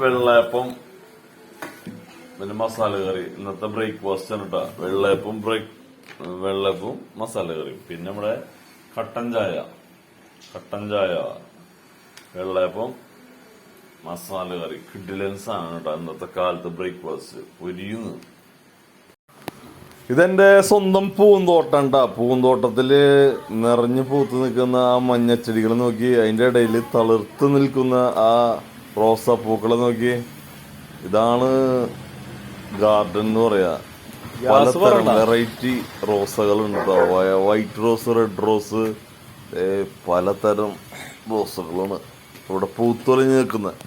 വെള്ളയപ്പം പിന്നെ മസാല കറി. ഇന്നത്തെ ബ്രേക്ക്ഫാസ്റ്റ് ആണ് കേട്ടോ വെള്ളയപ്പം ബ്രേക്ക് വെള്ളയപ്പം മസാല കറിയും. പിന്നെ നമ്മുടെ കട്ടൻ ചായ. കട്ടൻ ചായ വെള്ളയപ്പം മസാല കറി. കിഡിലൻസ് ആണ് കേട്ടോ ഇന്നത്തെ കാലത്ത് ബ്രേക്ക്ഫാസ്റ്റ്. പൊരിയുന്നു. ഇതെന്റെ സ്വന്തം പൂന്തോട്ടം കേട്ടോ പൂന്തോട്ടത്തിൽ നിറഞ്ഞു പൂത്ത് നിൽക്കുന്ന ആ മഞ്ഞച്ചെടികൾ നോക്കി അതിന്റെ ഇടയിൽ തളിർത്ത് നിൽക്കുന്ന ആ റോസാപ്പൂക്കളെ നോക്കി. ഇതാണ് ഗാർഡൻ എന്ന് പറയാ. പലതരം വെറൈറ്റി റോസകൾ ഉണ്ട് വൈറ്റ് റോസ് റെഡ് റോസ് ഏ, പലതരം റോസുകളാണ് ഇവിടെ പൂത്തൊലിഞ്ഞ് നിൽക്കുന്നത്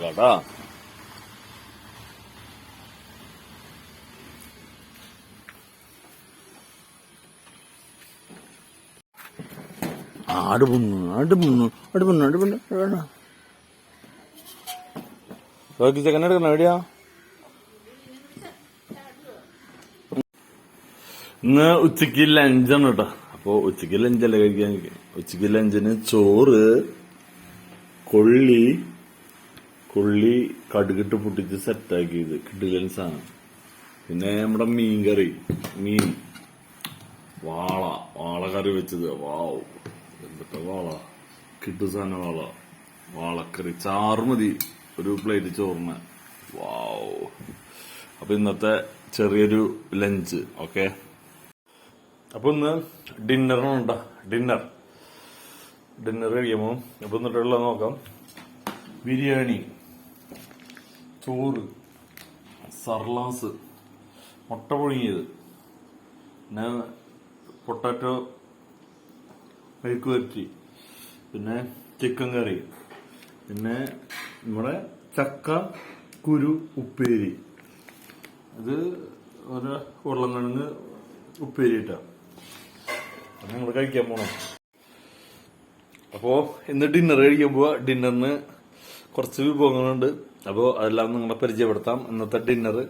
കേട്ടാ. ആട് പൊന്നു ആട് പൊന്നു ആട് പൊന്നു ആട് പൊന്നു ചോക്കി ചെക്കൻ എടുക്കണം എവിടെയാ ഇന്ന് ഉച്ചയ്ക്ക് ലഞ്ചാണ് കേട്ടോ. അപ്പൊ ഉച്ചയ്ക്ക് ലഞ്ചല്ലേ കഴിക്കാൻ? ഉച്ചയ്ക്ക് ലഞ്ചിന് ചോറ് കൊള്ളി കൊള്ളി കടുകിട്ട് പൊട്ടിച്ച് സെറ്റാക്കിയത്. കിടുകൻ സാധനം. പിന്നെ നമ്മുടെ മീൻ കറി മീൻ. വാള വാള കറി വെച്ചത്. വാവ് എന്തൊക്കെ വാള കിട്ടു സാധനം വാള. വാളക്കറി ചാറ് മതി. ഒരു പ്ലേറ്റ് ചോറിന്. വാവ്. അപ്പൊ ഇന്നത്തെ ചെറിയൊരു ലഞ്ച് ഓക്കെ? അപ്പൊ ഇന്ന് ഡിന്നറിനുണ്ട ഡിന്നർ. ഡിന്നർ കഴിയുമ്പോ അപ്പൊ എന്നിട്ടുള്ള നോക്കാം. ബിരിയാണി ചോറ് സർലാസ് മുട്ട പുഴുങ്ങിയത്. പിന്നെ പൊട്ടാറ്റോ മെഴുക്ക് വരട്ടി പിന്നെ ചിക്കൻ കറി പിന്നെ നമ്മുടെ ചക്ക കുരു ഉപ്പേരി. അത് ഒരു ഉരുളൻകിഴങ്ങ് ഉപ്പേരി ഇട്ടാ. ഞങ്ങൾ കഴിക്കാൻ പോണം. അപ്പോ ഇന്ന് ഡിന്നർ കഴിക്കാൻ പോവാ. ഡിന്നറിന് കുറച്ച് വിഭവങ്ങളുണ്ട്. അപ്പോൾ അതെല്ലാം നിങ്ങളെ പരിചയപ്പെടുത്താം. ഇന്നത്തെ ഡിന്നർ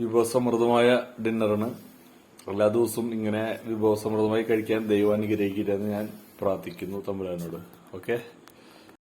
വിഭവസമൃദ്ധമായ ഡിന്നറാണ് എല്ലാ ദിവസവും ഇങ്ങനെ വിഭവസമൃദ്ധമായി കഴിക്കാൻ ദൈവം അനുഗ്രഹിക്കട്ടെ എന്ന് ഞാൻ പ്രാർത്ഥിക്കുന്നു തമ്പുരാനോട്. ഓക്കെ